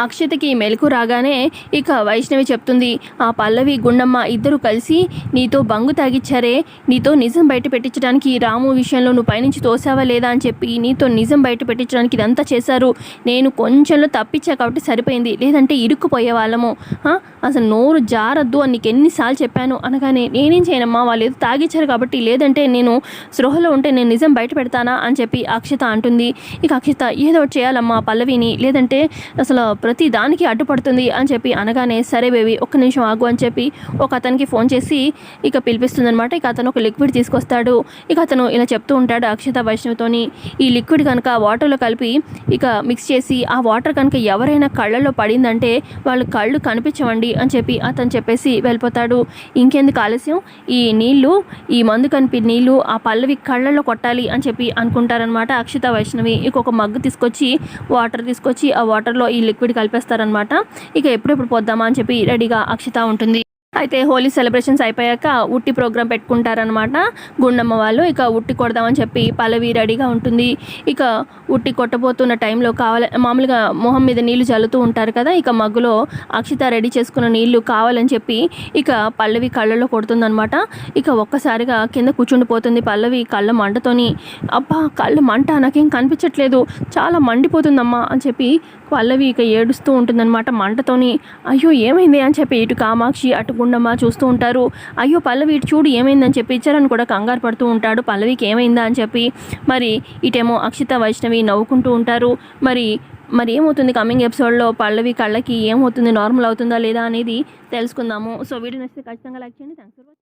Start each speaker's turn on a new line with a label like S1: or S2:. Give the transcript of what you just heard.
S1: అక్షతకి మెలకు రాగానే ఇక వైష్ణవి చెప్తుంది ఆ పల్లవి గుండమ్మ ఇద్దరు కలిసి నీతో బంగు తాగిచ్చారే. నీతో నిజం బయట పెట్టించడానికి రాము విషయంలో నువ్వు పైనుంచి తోసావా లేదా అని చెప్పి నీతో నిజం బయట పెట్టించడానికి ఇదంతా చేశారు. నేను కొంచెంలో తప్పించా కాబట్టి సరిపోయింది. లేదంటే ఇరుక్కుపోయే వాళ్ళము. అసలు నోరు జారద్దు అని నీకు ఎన్నిసార్లు చెప్పాను అనగానే నేనేం చేయనమ్మా? వాళ్ళు ఏదో తాగిచ్చారు కాబట్టి లేదంటే నేను స్పృహలో ఉంటే నేను నిజం బయట పెడతానా? అని చెప్పి అక్షత అంటుంది. ఇక అక్షత ఏదో ఒకటి చేయాలమ్మా పల్లవిని. లేదంటే అసలు ప్రతి దానికి అడ్డుపడుతుంది అని చెప్పి అనగానే సరే బేబీ ఒక్క నిమిషం ఆగు అని చెప్పి ఒక అతనికి ఫోన్ చేసి ఇక పిలిపిస్తుందనమాట ఇక అతను ఒక లిక్విడ్ తీసుకొస్తాడు. ఇక అతను ఇలా చెప్తూ ఉంటాడు అక్షత వైష్ణవితోని. ఈ లిక్విడ్ కనుక వాటర్లో కలిపి ఇక మిక్స్ చేసి ఆ వాటర్ కనుక ఎవరైనా కళ్ళల్లో పడిందంటే వాళ్ళ కళ్ళు కనిపించవండి అని చెప్పి అతను చెప్పేసి వెళ్ళిపోతాడు. ఇంకెందుకు ఆలస్యం? ఈ నీళ్ళు ఈ మందు కనిపి నీళ్ళు ఆ పల్లవి కళ్ళల్లో కొట్టాలి అని చెప్పి అనుకుంటారనమాట అక్షత వైష్ణవి. ఇక ఒక మగ్గు తీసుకొచ్చి వాటర్ తీసుకొచ్చి ఆ వాటర్లో ఈ లిక్విడ్ కలిపేస్తారనమాట ఇక ఎప్పుడెప్పుడు పోద్దామా అని చెప్పి రెడీగా అక్షిత ఉంటుంది. అయితే హోలీ సెలబ్రేషన్స్ అయిపోయాక ఉట్టి ప్రోగ్రాం పెట్టుకుంటారనమాట గుండమ్మ వాళ్ళు ఇక ఉట్టి కొడదామని చెప్పి పల్లవి రెడీగా ఉంటుంది. ఇక ఉట్టి కొట్టబోతున్న టైంలో కావాల మామూలుగా మొహం మీద నీళ్ళు చల్లుతూ ఉంటారు కదా ఇక మగ్గులో అక్షిత రెడీ చేసుకున్న నీళ్ళు కావాలని చెప్పి ఇక పల్లవి కళ్ళలో కొడుతుందనమాట ఇక ఒక్కసారిగా కింద కూర్చుండిపోతుంది పల్లవి కళ్ళ మంటతోని. అబ్బా కళ్ళ మంట నాకేం కనిపించట్లేదు. చాలా మండిపోతుందమ్మా అని చెప్పి పల్లవి ఇక ఏడుస్తూ ఉంటుందన్నమాట మంటతోని. అయ్యో ఏమైంది? అని చెప్పి ఇటు కామాక్షి అటు గుండమ్మ చూస్తూ ఉంటారు. అయ్యో పల్లవి ఇటు చూడు ఏమైందని చెప్పి ఇచ్చారని కూడా కంగారు పడుతూ ఉంటాడు. పల్లవికి ఏమైందా అని చెప్పి మరి ఇటేమో అక్షిత వైష్ణవి నవ్వుకుంటూ ఉంటారు. మరి మరి ఏమవుతుంది కమింగ్ ఎపిసోడ్లో పల్లవి కళ్ళకి ఏమవుతుంది? నార్మల్ అవుతుందా లేదా అనేది తెలుసుకుందాము. సో వీడియో నచ్చితే ఖచ్చితంగా లైక్ చేయండి. Thanks for